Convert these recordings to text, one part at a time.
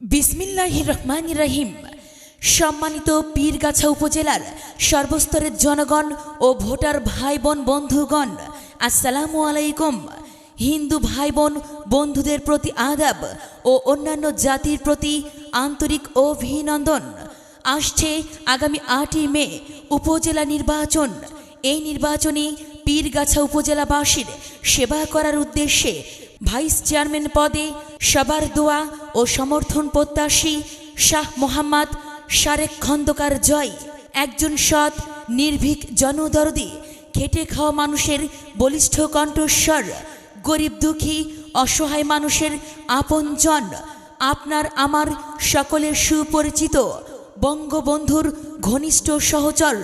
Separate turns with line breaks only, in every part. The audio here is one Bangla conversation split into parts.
বিসমিল্লাহ রহমান রহিম। সম্মানিত পীরগাছা উপজেলার সর্বস্তরের জনগণ ও ভোটার ভাই বোন বন্ধুগণ, আসসালামু আলাইকুম। হিন্দু ভাই বোন বন্ধুদের প্রতি আদাব ও অন্যান্য জাতির প্রতি আন্তরিক অভিনন্দন। আসছে আগামী আটই মে উপজেলা নির্বাচন। এই নির্বাচনে পীরগাছা উপজেলাবাসীর সেবা করার উদ্দেশ্যে ভাইস চেয়ারম্যান পদে সবার দোয়া ও সমর্থন প্রত্যাশী শাহ মোহাম্মদ শারেক খন্দকার জয়। একজন সৎ, নির্ভীক জনদরদি, খেটে খাওয়া মানুষের বলিষ্ঠ কণ্ঠস্বর, গরিব দুঃখী, অসহায় মানুষের আপনজন, আপনার আমার সকলের সুপরিচিত, বঙ্গবন্ধুর ঘনিষ্ঠ সহচর,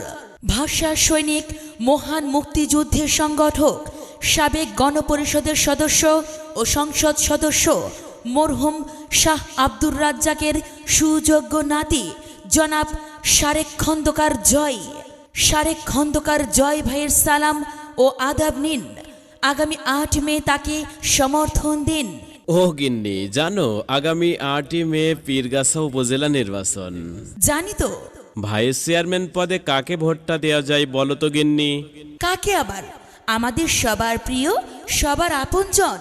ভাষা সৈনিক, মহান মুক্তিযুদ্ধের সংগঠক, সাবেক গণপরিষদের সদস্য ও সংসদ সদস্য মরহুম শাহ আব্দুর রাজ্জাকের সুযোগ্য নাতি জনাব শারেক খন্দকার জয়। শারেক খন্দকার জয় ভাইয়ের সালাম ও আদাব নিন। আগামী আট মে তাকে সমর্থন দিন।
ও গিন্নি জানো আগামী আটই মে পীরগাছা উপজেলা নির্বাচন।
জানি তো।
ভাইস চেয়ারম্যান পদে কাকে ভোটটা দেওয়া যায় বলো তো গিন্নি।
কাকে আবার? আমাদের সবার প্রিয় সবার আপনজন।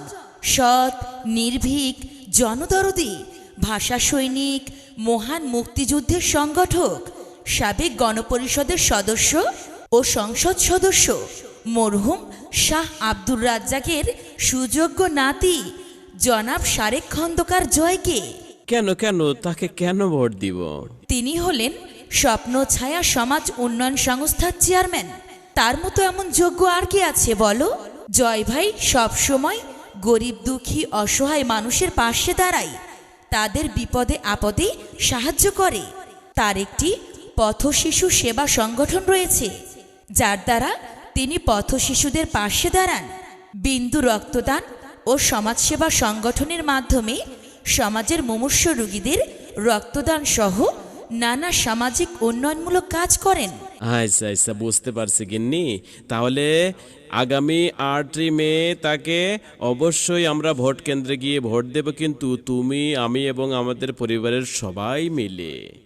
সৎ নির্ভীক জনদরদি ভাষা সৈনিক মহান মুক্তিযুদ্ধের সংগঠক সাবেক গণপরিষদের সদস্য ও সংসদ সদস্য মরহুম শাহ আব্দুর রাজ্জাকের সুযোগ্য নাতি জনাব শারেক খন্দকার জয়কে।
কেন কেন? তাকে কেন ভোট দিব?
তিনি হলেন স্বপ্ন ছায়া সমাজ উন্নয়ন সংস্থার চেয়ারম্যান। তার মতো এমন যোগ্য আর কি আছে বলো? জয় ভাই সবসময় গরিব, দুঃখী, অসহায় মানুষের পাশে দাঁড়ায়। তাদের বিপদে আপদে সাহায্য করে। তার একটি পথ শিশু সেবা সংগঠন রয়েছে, যার দ্বারা তিনি পথ শিশুদের পাশে দাঁড়ান। বিন্দু রক্তদান ও সমাজসেবা সংগঠনের মাধ্যমে সমাজের মুমূর্ষ রোগীদের রক্তদান সহ নানা সামাজিক উন্নয়নমূলক কাজ করেন।
আচ্ছা আচ্ছা বুঝতে পারছি গিন্নি। তাহলে আগামী আটই মে তাকে অবশ্যই আমরা ভোট কেন্দ্রে গিয়ে ভোট দেব, কিন্তু তুমি, আমি এবং আমাদের পরিবারের সবাই মিলে।